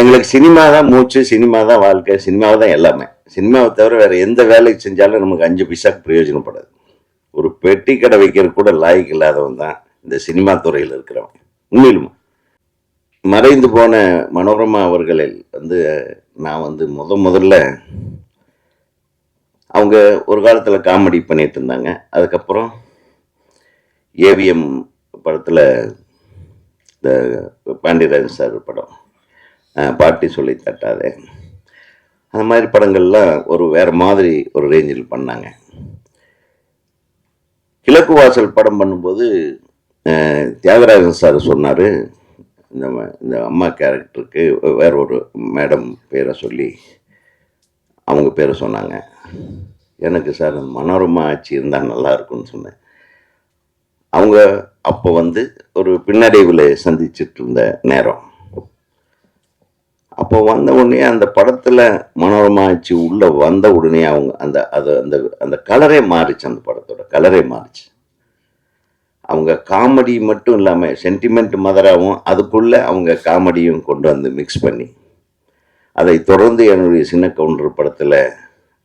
எங்களுக்கு சினிமா தான் மூச்சு சினிமா தான் வாழ்க்கை சினிமாவை தான் எல்லாமே. சினிமாவை தவிர வேற எந்த வேலைக்கு செஞ்சாலும் நமக்கு அஞ்சு பைசாக்கு பிரயோஜனப்படாது. ஒரு பெட்டி கடை வைக்கிறது கூட லாய்க்கு இல்லாதவன் தான் இந்த சினிமா துறையில் இருக்கிறவன். உண்மையிலுமா? மறைந்து போன மனோரமா அவர்களில் வந்து நான் வந்து முத முதல்ல அவங்க ஒரு காலத்தில் காமெடி பண்ணிட்டு இருந்தாங்க. அதுக்கப்புறம் ஏவிஎம் படத்தில் இந்த பாண்டியராஜன் சார் படம். பாட்டி சொல்லி தட்டாதே. அந்த மாதிரி படங்கள்லாம் ஒரு வேறு மாதிரி ஒரு ரேஞ்சில் பண்ணாங்க. கிழக்கு வாசல் படம் பண்ணும்போது தியாகராஜன் சார் சொன்னார். இந்த இந்த அம்மா கேரக்டருக்கு வேற ஒரு மேடம் பேரை சொல்லி அவங்க பேரை சொன்னாங்க. எனக்கு சார் மனோரமா ஆட்சி இருந்தால் நல்லா இருக்கும்னு சொன்னேன். அவங்க அப்போ வந்து ஒரு பின்னடைவில் சந்திச்சிட்டு இருந்த நேரம். அப்போ வந்த உடனே அந்த படத்தில் மனோரமாச்சு உள்ளே வந்த உடனே அவங்க அந்த அது அந்த அந்த கலரே மாறிச்சு அந்த படத்தோட கலரே மாறிச்சு. அவங்க காமெடி மட்டும் இல்லாமல் சென்டிமெண்ட் மதராகவும் அதுக்குள்ளே அவங்க காமெடியும் கொண்டு வந்து மிக்ஸ் பண்ணி அதை தொடர்ந்து என்னுடைய சின்ன கவுண்டர் படத்தில்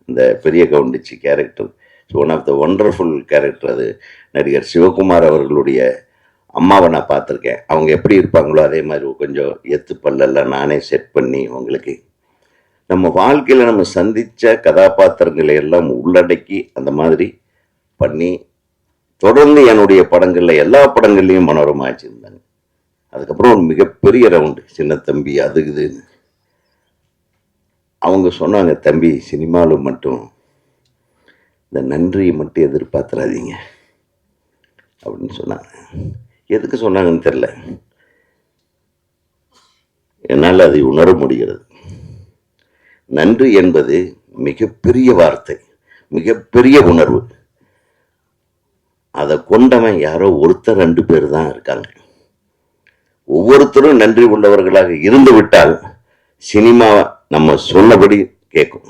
இந்த பெரிய கவுண்டிச்சி character one of the wonderful character அது நடிகர் சிவகுமார் அவர்களுடைய அம்மாவை நான் பார்த்துருக்கேன். அவங்க எப்படி இருப்பாங்களோ அதே மாதிரி கொஞ்சம் எத்து பல்லெல்லாம் நானே செட் பண்ணி உங்களுக்கு நம்ம வாழ்க்கையில் நம்ம சந்தித்த கதாபாத்திரங்களை எல்லாம் உள்ளடக்கி அந்த மாதிரி பண்ணி தொடர்ந்து என்னுடைய படங்களில் எல்லா படங்கள்லையும் மனோரமா வச்சுருந்தாங்க. அதுக்கப்புறம் ஒரு மிகப்பெரிய ரவுண்டு சின்ன தம்பி அது இதுன்னு அவங்க சொன்னாங்க தம்பி சினிமாவில் மட்டும் இந்த நன்றியை மட்டும் எதிர்பார்த்துறாதீங்க அப்படின்னு சொன்னாங்க. எதுக்கு சொன்னாங்கன்னு தெரில என்னால் அதை உணர முடிகிறது. நன்றி என்பது மிகப்பெரிய வார்த்தை மிகப்பெரிய உணர்வு. அதை கொண்டவன் யாரோ ஒருத்தர் ரெண்டு பேர் தான் இருக்காங்க. ஒவ்வொருத்தரும் நன்றி உள்ளவர்களாக இருந்து விட்டால் சினிமா நம்ம சொன்னபடி கேட்கும்.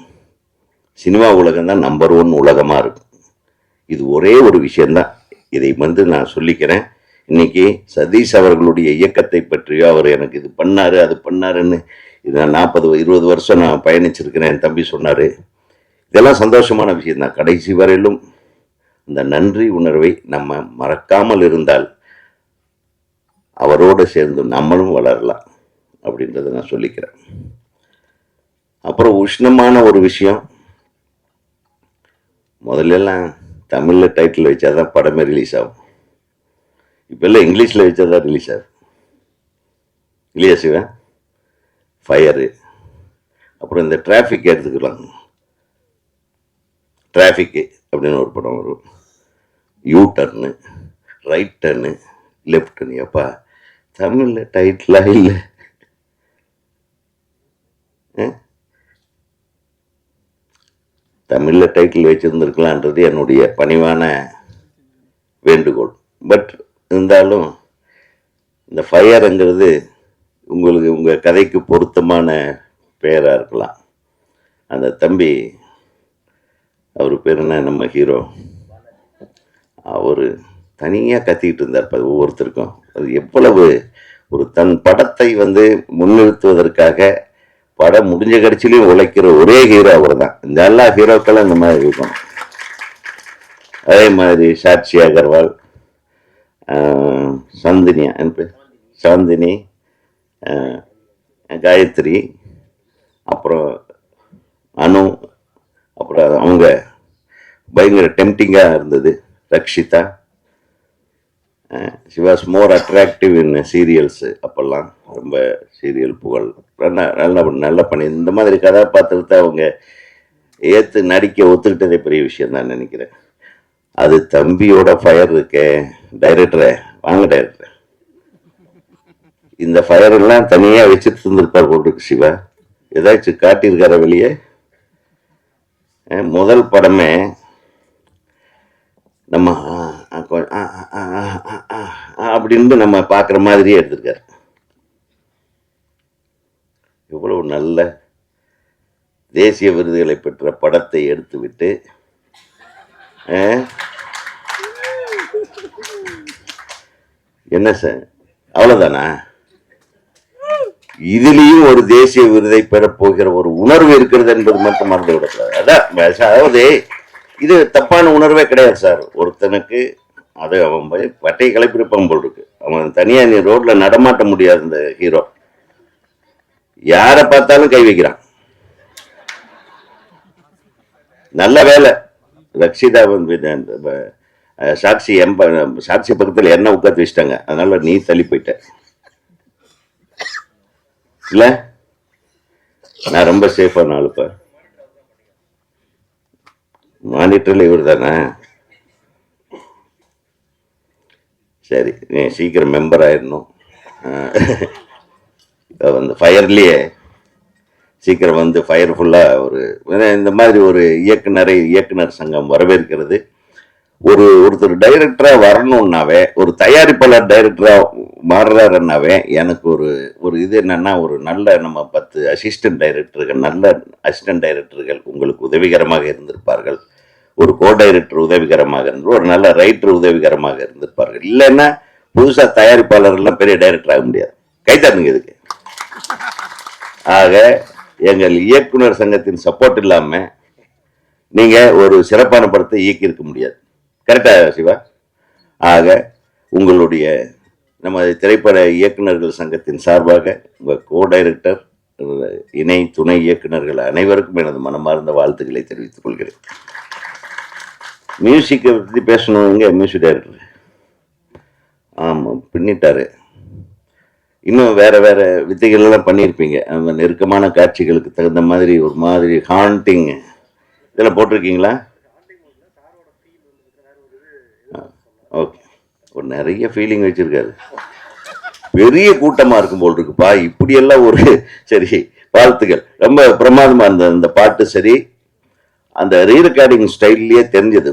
சினிமா உலகம் தான் நம்பர் ஒன் உலகமாக இருக்கும். இது ஒரே ஒரு விஷயந்தான் இதை வந்து நான் சொல்லிக்கிறேன். இன்னைக்கு சதீஷ் அவர்களுடைய இயக்கத்தை பற்றியோ அவர் எனக்கு இது பண்ணாரு அது பண்ணாருன்னு இது நான் நாற்பது இருபது வருஷம் நான் பயணிச்சிருக்கிறேன் என் தம்பி சொன்னார். இதெல்லாம் சந்தோஷமான விஷயம் தான். கடைசி வரையிலும் இந்த நன்றி உணர்வை நம்ம மறக்காமல் இருந்தால் அவரோடு சேர்ந்து நம்மளும் வளரலாம் அப்படின்றத நான் சொல்லிக்கிறேன். அப்புறம் உஷ்ணமான ஒரு விஷயம். முதல்ல எல்லாம் தமிழில் டைட்டில் வச்சாதான் படமே ரிலீஸ் ஆகும். இப்போல்லாம் இங்கிலீஷில் வச்சது தான் ரிலீஸ் ஆகும் இல்லையா சிவன் ஃபயரு அப்புறம் இந்த டிராஃபிக் எடுத்துக்கலாம். டிராஃபிக்கு அப்படின்னு ஒரு படம் வரும். U turn right turn left turn எப்பா தமிழில் டைட்டிலாக இல்லை? தமிழில் டைட்டில் வச்சுருந்துருக்கலான்றது என்னுடைய பணிவான வேண்டுகோள். பட் இருந்தாலும் இந்த ஃபயருங்கிறது உங்களுக்கு உங்கள் கதைக்கு பொருத்தமான பெயராக இருக்கலாம். அந்த தம்பி அவர் பேர் என்ன நம்ம ஹீரோ அவர் தனியாக கத்திக்கிட்டு இருந்தார் இப்போ ஒவ்வொருத்தருக்கும். அது எவ்வளவு ஒரு தன் படத்தை வந்து முன்னிறுத்துவதற்காக படம் முடிஞ்ச கடைசிலையும் உழைக்கிற ஒரே ஹீரோ அவர் தான் இந்த எல்லா ஹீரோக்களும் இந்த மாதிரி இருக்கும் அதே மாதிரி சாட்சி அகர்வால் சந்தினியா என் பேர் சாந்தினி காயத்ரி அப்புறம் அனு அப்புறம் அவங்க பயங்கர டெம்டிங்காக இருந்தது Rakshitha she was more attractive in serials அப்போல்லாம் ரொம்ப சீரியல் புகழ் நல்ல நல்ல நல்ல பண்ணி இந்த மாதிரி கதாபாத்திரத்தை அவங்க ஏற்று நடிக்க ஒத்துக்கிட்டதே பெரிய விஷயம் தான் நினைக்கிறேன் அது தம்பியோட ஃபயர் இருக்கே டைரக்டரே வாங்க டைரக்டர் இந்த ஃபயர் எல்லாம் தனியாக வச்சுட்டு இருந்திருப்பார் போட்டுருக்கு சிவா. ஏதாச்சும் காட்டியிருக்கார வெளியே? முதல் படமே நம்ம அப்படின்னு நம்ம பார்க்குற மாதிரியே எடுத்திருக்காரு. இவ்வளவு நல்ல தேசிய விருதுகளை பெற்ற படத்தை எடுத்துவிட்டு என்ன சார்? அவ்வளோதானா இதுலயும் ஒரு தேசிய விருதை பெற போகிற ஒரு உணர்வு இருக்கிறது என்பது மட்டும் மறந்து விடக்கூடாது அதான் அதாவது இது தப்பான உணர்வே கிடையாது சார். ஒருத்தனுக்கு அது அவன் போய் பட்டையை கிளப்பிருப்பான் போல் இருக்கு. அவன் தனியா நீ ரோட்ல நடமாட்ட முடியாது இந்த ஹீரோ. யாரை பார்த்தாலும் கை வைக்கிறான். நல்ல வேலை. ரக்ஷிதா சாட்சி எம்ப சாட்சி பக்கத்தில் என்ன உட்காந்து வச்சிட்டாங்க. அதனால நீ தள்ளி போயிட்ட. இல்ல? நான் ரொம்ப சேஃபான ஆளுப்பா மானிட்டர்ல இவர் தானே? சரி நீ சீக்கிரம் மெம்பர் ஆயிடணும் அந்த ஃபயர்லேயே சீக்கிரம் வந்து ஃபயர் ஃபுல்லாக ஒரு இந்த மாதிரி ஒரு இயக்குனரை இயக்குனர் சங்கம் வரவேற்கிறது. ஒரு ஒருத்தர் டைரக்டரா வரணும்னாவே ஒரு தயாரிப்பாளர் டைரக்டரா மாறுறாருன்னாவே எனக்கு ஒரு ஒரு இது என்னன்னா ஒரு நல்ல நம்ம பத்து அசிஸ்டன்ட் டைரக்டர்கள் நல்ல அசிஸ்டன்ட் டைரக்டர்கள் உங்களுக்கு உதவிகரமாக இருந்திருப்பார்கள். ஒரு கோ டைரக்டர் உதவிகரமாக இருந்து ஒரு நல்ல ரைட்டர் உதவிகரமாக இருந்திருப்பார்கள். இல்லைன்னா புதுசா தயாரிப்பாளர் எல்லாம் பெரிய டைரக்டர் ஆக முடியாது. கைத்தாருங்க இதுக்கு. ஆக எங்கள் இயக்குனர் சங்கத்தின் சப்போர்ட் இல்லாம நீங்க ஒரு சிறப்பான படத்தை இயக்கியிருக்க முடியாது. கரெக்டா சிவா. ஆக உங்களுடைய நம்ம திரைப்பட இயக்குனர்கள் சங்கத்தின் சார்பாக உங்கள் கோ டைரக்டர் இணை துணை இயக்குனர்கள் அனைவருக்கும் எனது மனமார்ந்த வாழ்த்துக்களை தெரிவித்துக் கொள்கிறேன். மியூசிக்கை பற்றி பேசணுங்க மியூசிக் டைரக்டர் ஆமாம் பின்னிட்டாரு. இன்னும் வேற வேற வித்தைகள்லாம் பண்ணியிருப்பீங்க. அந்த நெருக்கமான காட்சிகளுக்கு தகுந்த மாதிரி ஒரு மாதிரி ஹாண்டிங் இதெல்லாம் போட்டிருக்கீங்களா? ஓகே ஒரு நிறைய ஃபீலிங் வச்சிருக்காரு. பெரிய கூட்டமா இருக்கும் போல் இருக்குப்பா இப்படியெல்லாம் ஒரு சரி வாழ்த்துக்கள். ரொம்ப பிரமாதமா இருந்த அந்த பாட்டு சரி அந்த ரீரெக்கார்டிங் ஸ்டைல்லையே தெரிஞ்சது.